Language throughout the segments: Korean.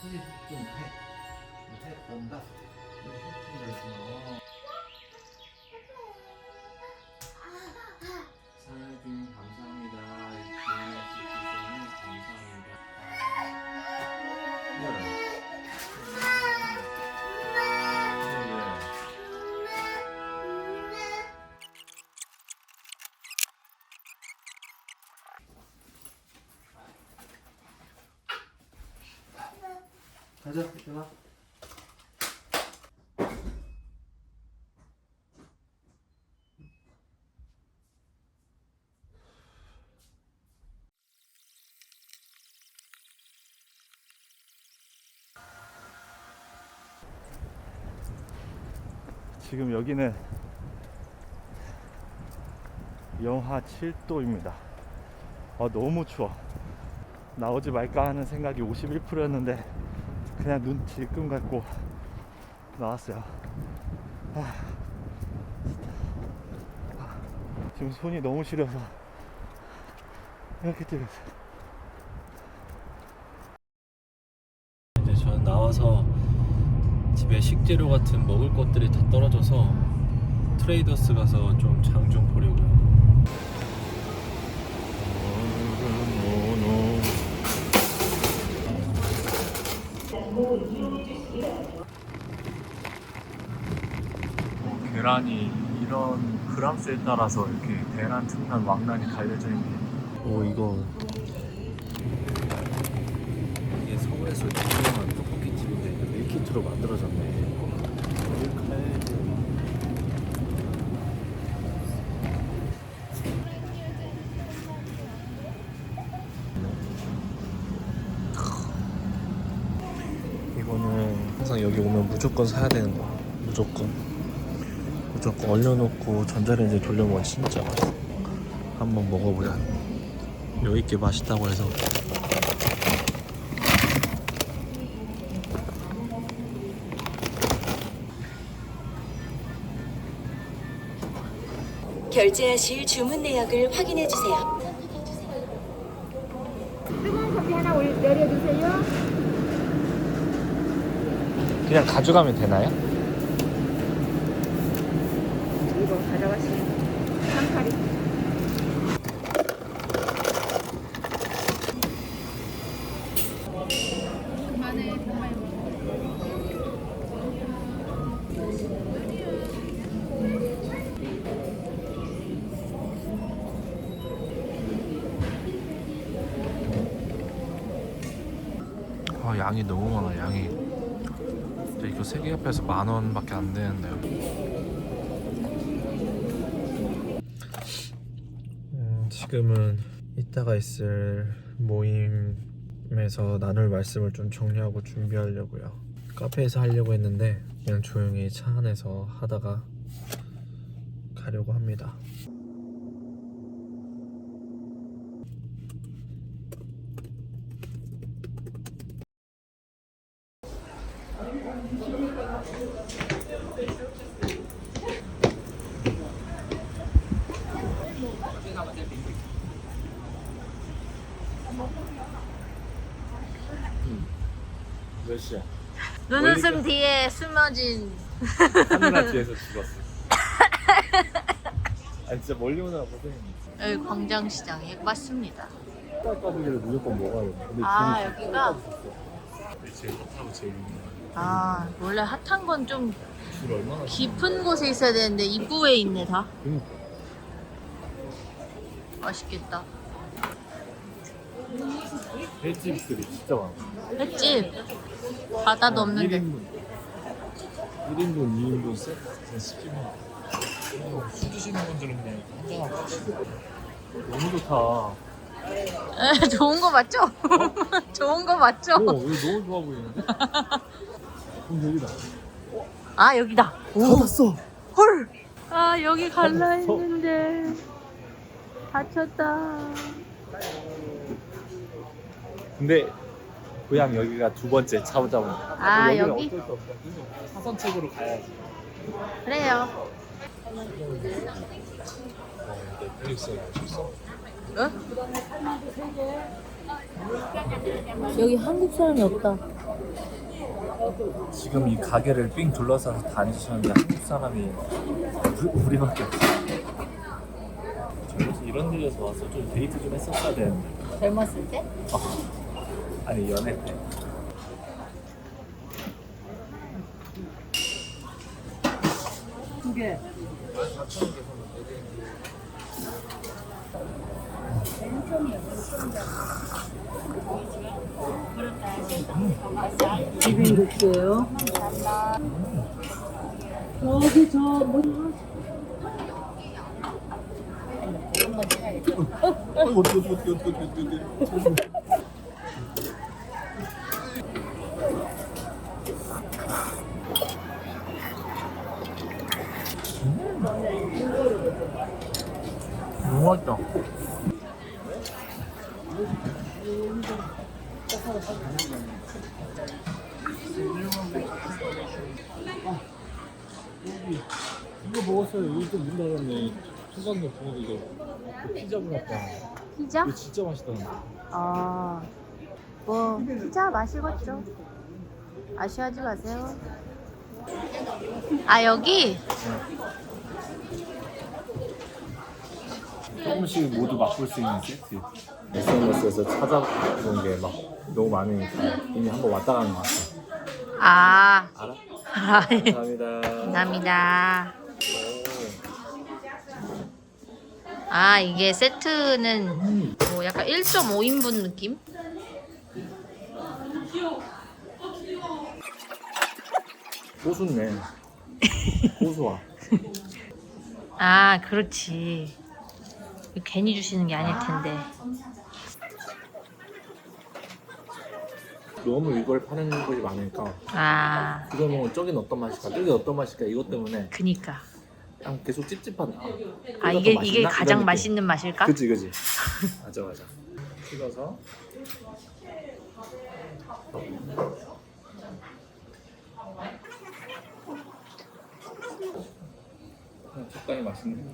손이 좀 해. 해 본다. 사장님 가자, 들어가. 지금 여기는 영하 7도입니다. 아, 너무 추워. 나오지 말까 하는 생각이 51%였는데 그냥 눈 질끈 감고 나왔어요. 아, 진짜. 아, 지금 손이 너무 시려서 이렇게 찍었어요. 이제 저는 나와서 집에 식재료 같은 먹을 것들이 다 떨어져서 트레이더스 가서 좀 장 좀 보려고요. 계란이 이런 그람수에 따라서 이렇게 계란 특란 왕란이 갈려져 있네. 오 이거 이게 서울에서 유명한 떡볶이집인데 이거 밀키트로 만들어졌네. 이거는 항상 여기 오면 무조건 사야 되는 거. 무조건. 무조건 얼려놓고 전자레인지 돌려 먹으면 진짜 맛있어. 한번 먹어보자. 여기 게 맛있다고 해서 결제하실 주문 내역을 확인해 주세요. 뜨거운 커피 하나 올- 내려주세요. 그냥 가져가면 되나요? 이거 가져가시면 상팔이. 아 양이 너무 많아 양이 이거 세개 합해서 만 원밖에 안 되는데요. 음, 지금은 이따가 있을 모임에서 나눌 말씀을 좀 정리하고 준비하려고요. 카페에서 하려고 했는데 그냥 조용히 차 안에서 하다가 가려고 합니다 몇 시야? 눈웃음 뒤에 숨어진. 카메라 뒤에서 죽었어. 아 진짜 멀리 오느라 고생했네. 여기 광장시장에 왔습니다. 쌀가루기를 무조건 먹어야 돼 근데 아, 줄이 여기가? 제일 핫하고 제일 유명해 아 원래 핫한 건 좀 줄 얼마나 깊은 곳에 있어야 되는데 입구에 있네 다. 그니까 맛있겠다. 횟집들이 진짜 많아 횟집 바다도 없는데 1인분 1인분 2인분 세트 시키면 어, 술 드시는 분들은 그냥 한잔하고 드시고 너무 좋다 에, 좋은 거 맞죠? 좋은 거 맞죠? 어 이거 너무 좋아 보이는데? 그럼 여기다 아 여기다. 오, 닫았어 헐. 아 여기 갈라 했는데 다쳤다. 근데 고향 여기가 두 번째 차 잡은 아, 여기? 어쩔 수 없어 사선책으로 가야지 그래요. 어, 넷플릭스에 맛있어 여기 한국 사람이 없다. 지금 이 가게를 삥 둘러싸서 다니셨는데 한국 사람이 우리, 우리 밖에 없어. 저기서 이런 데에서 와서 좀 데이트 좀 했었어야 되는데. 젊었을 때? 아니 연애 때. 두 개. 비빔 국수예요. 여기 저 뭐? 너무 맛있다. 이거 먹었어요. 여기 또문 초반도 보고 이거 그 피자 먹었다. 피자? 이거 진짜 맛있다는데. 아, 뭐 피자 마시겠죠. 아쉬워하지 마세요. 아 여기 조금씩 모두 맛볼 수 있는 세트. SNS에서 찾아본 게 막 너무 많으니까 이미 한번 왔다 가는 것 같아. 아 알아? 아, 감사합니다. 감사합니다. 아 이게 세트는 뭐 약간 1.5인분 느낌? 고수네. 고수와. 아 그렇지. 괜히 주시는 게 아닐 텐데. 너무 이걸 파는 곳이 많으니까 아 이걸 먹으면 저긴 어떤 맛일까, 저긴 어떤 맛일까 이것 때문에 그니까. 그냥 계속 찝찝한. 아 이거 이게 더 이게 맛있나? 가장 이런 느낌. 맛있는 맛일까? 그치 그치. 맞아 맞아. 찍어서 그냥 적당히 맛있네.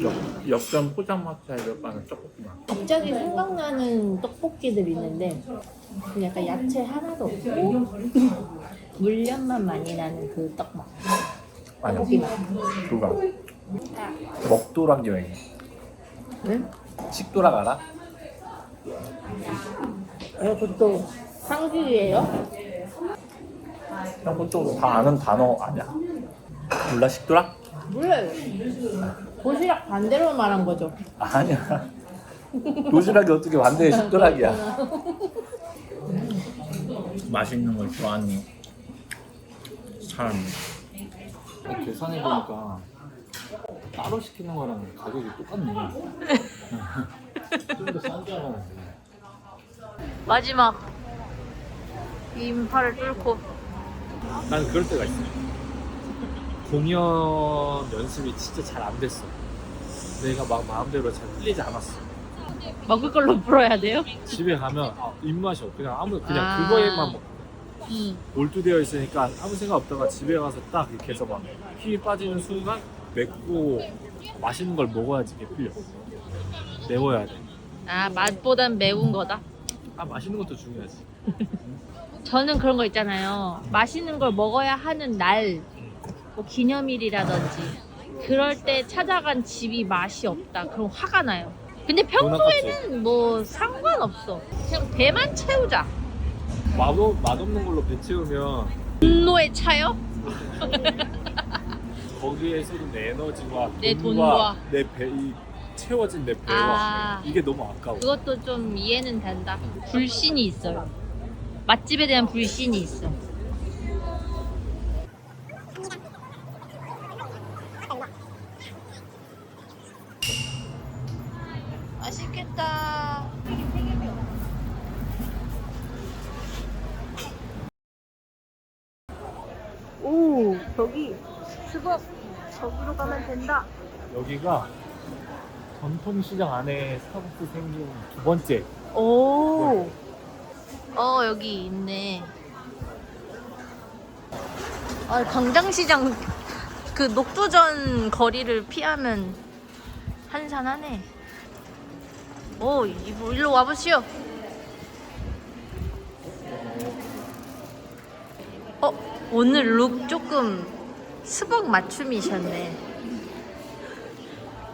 역, 역전 포장마차에서 파는 떡볶이만. 갑자기 생각나는 떡볶이들 있는데 그 약간 야채 하나도 없고 물엿만 많이 나는 그 떡볶 아니야. 떡볶이만 그거. 먹도락 여행. 응? 식도락 알아? 어, 그것도 한국이에요? 형 그것도 다 아는 단어 아니야? 몰라 식도락? 몰라요 도시락 반대로 말한 거죠 아니야. 도시락이 어떻게 완전히 식도락이야. 맛있는 걸 좋아하는 사람이. 계산해보니까 따로 시키는 거랑 가격이 똑같네. 좀 더 싼 줄 알았는데. 마지막 이 인파를 뚫고 난 그럴 때가 있어. 공연 연습이 진짜 잘 안 됐어. 내가 막 마음대로 잘 풀리지 않았어. 먹을 걸로 풀어야 돼요? 집에 가면 아, 입맛이 없. 그냥 아무 그냥 아. 그거에만 먹. 응. 몰두되어 있으니까 아무 생각 없다가 집에 가서 딱 이렇게 해서 막 힘이 빠지는 순간 맵고 맛있는 걸 먹어야지 이게 풀려. 매워야 돼. 아 맛보단 매운 거다 아 맛있는 것도 중요하지. 저는 그런 거 있잖아요 맛있는 걸 먹어야 하는 날 뭐 기념일이라든지 그럴 때 찾아간 집이 맛이 없다 그럼 화가 나요 근데 평소에는 뭐 상관없어 그냥 배만 채우자 맛없 맛없는 걸로 배 채우면 분노에 차요? 거기에서도 내 에너지와 내 돈과, 돈과. 내 배, 이 채워진 내 배와 아. 이게 너무 아까워. 그것도 좀 이해는 된다 불신이 있어요 맛집에 대한 불신이 있어 된다 여기가 전통시장 안에 스타벅스 생긴 두 번째. 오. 어, 여기 있네. 아, 광장시장 그 녹두전 거리를 피하면 한산하네. 오, 이거 일로 와보시오. 어, 오늘 룩 조금 스벅 맞춤이셨네.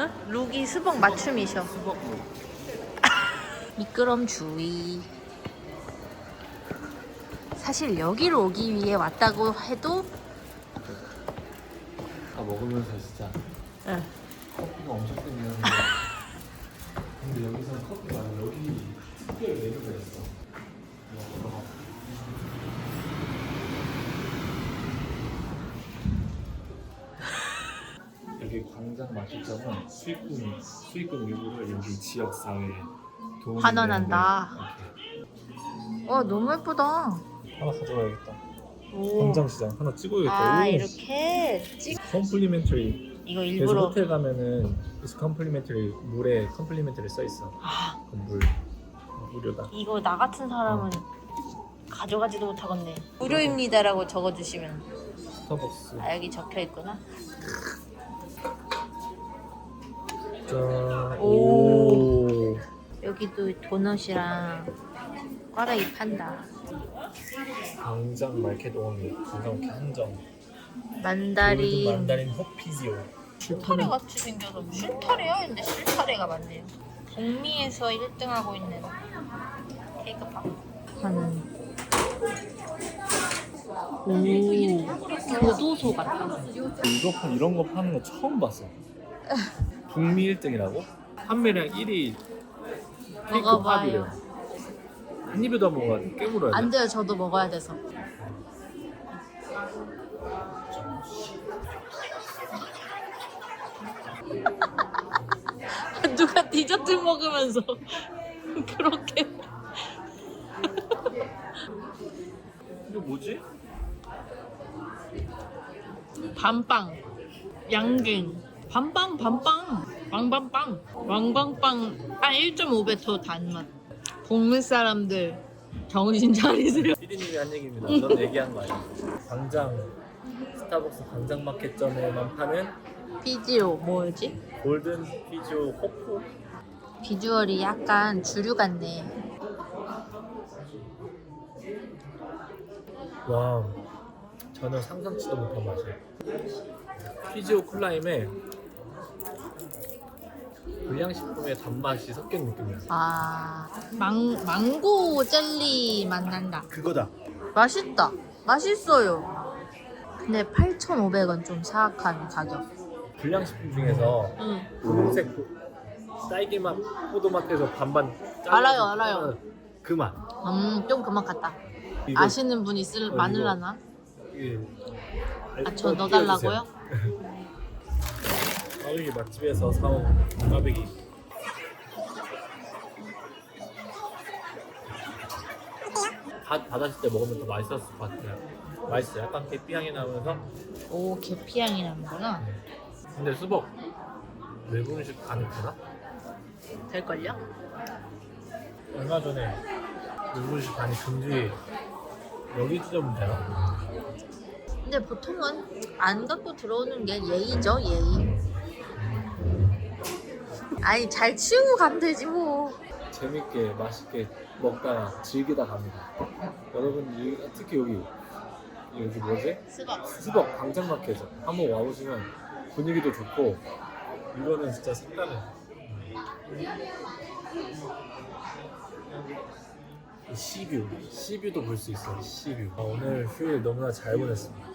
응? 룩이 스벅 맞춤이셔. 미끄럼 주의. 사실 여기로 오기 위해 왔다고 해도 다 먹으면서 진짜 응. 커피가 엄청 땡기는데 근데 여기서는 커피가 아니라 여기 특별 메뉴가 있어 와, 여기 광장 마켓점은 수익금 수익금 일부를 여기 지역 사회에 환원한다. 어, 너무 예쁘다. 하나 가져가야겠다 오. 광장시장 하나 찍어야겠다 아, 오. 이렇게 찍. 컴플리멘터리 이거 그래서 일부러 호텔 가면은 컴플리멘터리 물에 컴플리멘터리 써 있어 아. 그물 무료다 이거 나 같은 사람은 가져가지도 못하겠네. 무료입니다라고 적어주시면 스타벅스 아 여기 적혀 있구나. 짠. 오. 오. 여기도 도넛이랑 꽈라이 판다. 광장 마켓 오미 광장 마켓 한정 만다린. 만다린 호피지오 실타래 같이 생겨서 실타래야? 근데 실타래가 많네요. 북미에서 1등하고 있는 케이크 팝. 하는. 오, 교도소 같다. 이거 파 이런 거 파는 거 처음 봤어 북미 1등이라고? 판매량 1위 먹어봐요. 한 입에도 안 먹어 깨물어야 돼 안 돼요, 저도 먹어야 돼서. 누가 디저트 먹으면서 그렇게 이거 뭐지? 밤빵 양갱 밤빵 밤빵. 왕밤빵. 왕밤빵. 한 1.5배 더 단맛. 동네 사람들 정신 차리세요. 피디님이 한 얘기입니다. 저는 얘기한 거 아니에요. 광장 스타벅스 광장 마켓점에만 파는 피지오 뭐였지? 골든 피지오 호프? 비주얼이 약간 주류 같네. 와 전혀 상상치도 못한 맛이에요. 피지오 쿨라임에 불량식품의 단맛이 섞인 느낌이야 아 망, 망고 젤리 맛 난다 그거다 맛있다 맛있어요 근데 8,500원 좀 사악한 가격 불량식품 중에서 응. 분홍색 그 딸기 맛, 포도 맛에서 반반 알아요, 알아요. 그 맛. 음, 좀 그만 같다 이거- 아시는 분 있을 어, 이거- 많으려나? 예. 아, 저 넣어달라고요? 꽈배기 맛집에서 사온 꽈배기. 밥 받았을 때 먹으면 더 맛있었을 것 같아요. 맛있어. 약간 계피 향이 나면서 오 계피향이 나는구나 근데 수박 외국인식 안에 되나? 될걸요? 얼마 전에 외국인식 안에 금지 여기 찢어면 되나? 근데 보통은 안 갖고 들어오는 게 예의죠 예의 아니 잘 치우고 가면 되지 뭐 재밌게 맛있게 먹다가 즐기다 갑니다. 여러분 이- 특히 여기 여기 뭐지? 수박 수박 광장마켓에서 한번 와보시면 분위기도 좋고 이거는 진짜 색다른. 이 시뷰, 시뷰도 볼 수 있어요. 시뷰. 아, 오늘 휴일 너무나 잘 보냈습니다.